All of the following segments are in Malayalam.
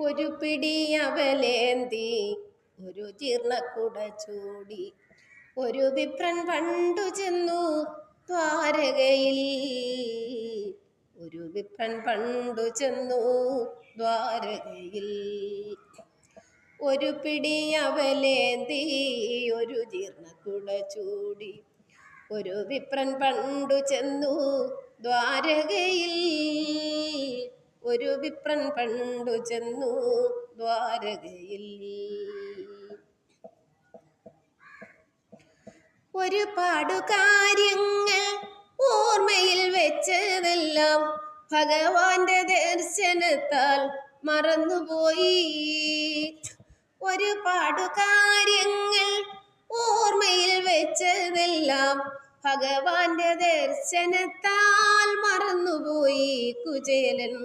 ഒരു പിടിയവലേന്തി ഒരു ജീർണക്കുട ചൂടി. ഒരു വിപ്രൻ പണ്ടു ചെന്നു ദ്വാരകയിൽ. ഒരു വിപ്രൻ പണ്ടു ചെന്നു ദ്വാരകയിൽ. ഒരു പിടിയവലേന്തി ഒരു ജീർണക്കുട ചൂടി. ഒരു വിപ്രൻ പണ്ടു ചെന്നു ദ്വാരകയിൽ. ഒരു വിപ്രൻ പണ്ടു ചെന്നു ദ്വാരകയിൽ. ഒരുപാടു കാര്യങ്ങൾ ഓർമ്മയിൽ വെച്ചതെല്ലാം ഭഗവാന്റെ ദർശനത്താൽ മറന്നുപോയി. ഒരുപാടു കാര്യങ്ങൾ ഓർമ്മയിൽ വെച്ചതെല്ലാം ഭഗവാന്റെ ദർശനത്താൽ മറന്നുപോയി കുചേലൻ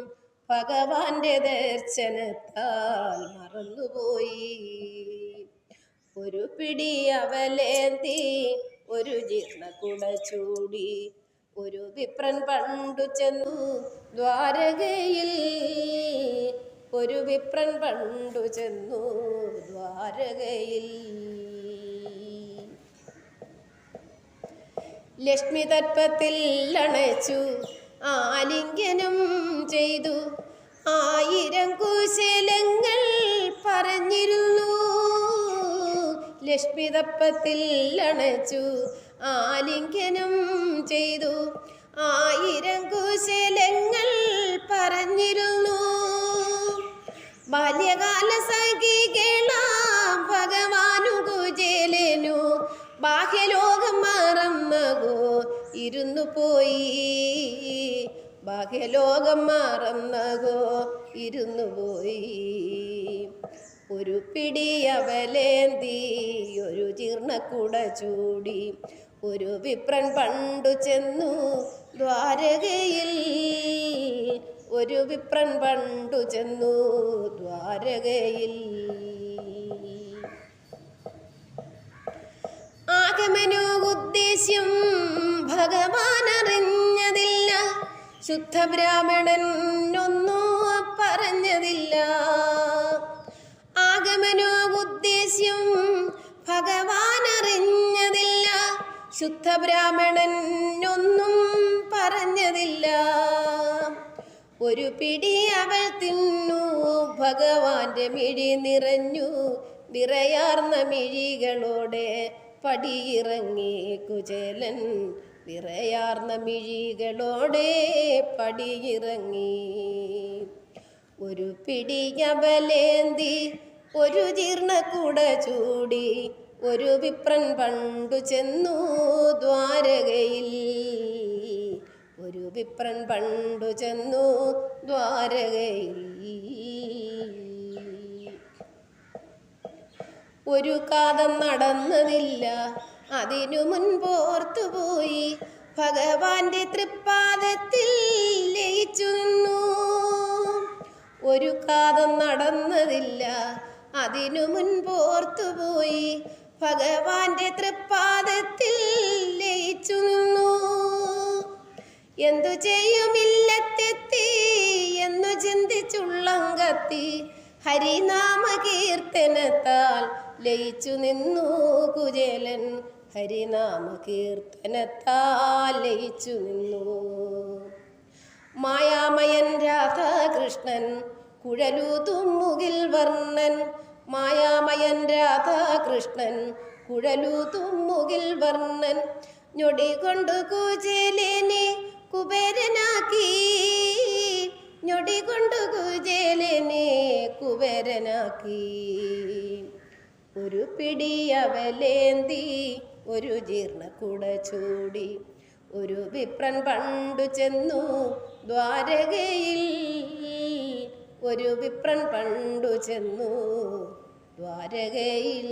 ഭഗവാന്റെ ദർശനത്താൽ മറന്നുപോയി. ഒരു പിടി അവലേന്തി ഒരു ജീർണ കുട ചൂടി ഒരു വിപ്രൻ പണ്ടു ചെന്നു ദ്വാരകയിൽ. ഒരു വിപ്രൻ പണ്ടു ചെന്നു ദ്വാരകയിൽ. ലക്ഷ്മി തർപ്പത്തിൽ അണച്ചു ആലിംഗനം ചെയ്തു. ആയിരം കുശലങ്ങൾ പറഞ്ഞിരുന്നു. ലക്ഷ്മി തത്വത്തിൽ അണച്ചു ആലിംഗനം ചെയ്തു. ആയിരം കുശലങ്ങൾ പറഞ്ഞിരുന്നു. ബാല്യകാല സഖികളാം ഇരുന്നു പോയി. ബാഹ്യലോകം മറന്നകോ ഇരുന്നു പോയി. ഒരു പിടി അവലേന്തി ഒരു ജീർണക്കുട ചൂടി. ഒരു വിപ്രൻ പണ്ടു ചെന്നു ദ്വാരകയിൽ. ഒരു വിപ്രൻ പണ്ടു ചെന്നു ദ്വാരകയിൽ. ഭഗവാൻ അറിഞ്ഞതില്ല ശുദ്ധ ബ്രാഹ്മണൻ പറഞ്ഞതില്ല. ആഗമനോ ഉദ്ദേശ്യം ഭഗവാനറിഞ്ഞതില്ല. ശുദ്ധ ബ്രാഹ്മണൻ പറഞ്ഞതില്ല. ഒരു പിടി അവൾ തിന്നു ഭഗവാന്റെ മിഴി നിറഞ്ഞു വിറയാർന്ന മിഴികളോടെ പടിയിറങ്ങി കുചേലൻ വിറയാർന്ന മിഴികളോടെ പടിയിറങ്ങി. ഒരു പിടി അവലേന്തി ഒരു കൂട ചൂടി ഒരു വിപ്രൻ പണ്ടു ചെന്നു ദ്വാരകയിൽ. ഒരു വിപ്രൻ പണ്ടു ചെന്നു ദ്വാരകയിൽ. ഒരു കാതം നടന്നതില്ല. അതിനു മുൻപോർത്തുപോയി ഭഗവാന്റെ തൃപ്പാദത്തിൽ ലയിച്ചു നിന്നു. ഒരു കാതം നടന്നതില്ല. അതിനു മുൻപോർത്തുപോയി ഭഗവാന്റെ തൃപ്പാദത്തിൽ ലയിച്ചു നിന്നു. എന്തു ചെയ്യുമില്ലത്തെത്തി എന്നു ചിന്തിച്ചുള്ളങ്കത്തി ഹരിനാമ കീർത്തനത്താൽ ലയിച്ചു നിന്നു കുചേലൻ ഹരിനാമ കീർത്തനത്താൽ ലയിച്ചു നിന്നു. മായാമയൻ രാധാകൃഷ്ണൻ കുഴലൂതും മുകിൽ വർണൻ. മായാമയൻ രാധാകൃഷ്ണൻ കുഴലൂതും മുകിൽ വർണൻ. ഞൊടി കൊണ്ടു കുചേലിനെ കുബേരനാക്കി. ഞൊടി കൊണ്ടു കുചേലിനെ കുബേരനാക്കി. ഒരു പിടി അവലേന്തി ഒരു ജീർണ ജീർണക്കുട ചൂടി. ഒരു വിപ്രൻ പണ്ടു ചെന്നു ദ്വാരകയിൽ ഒരു വിപ്രൻ പണ്ടു ചെന്നു ദ്വാരകയിൽ.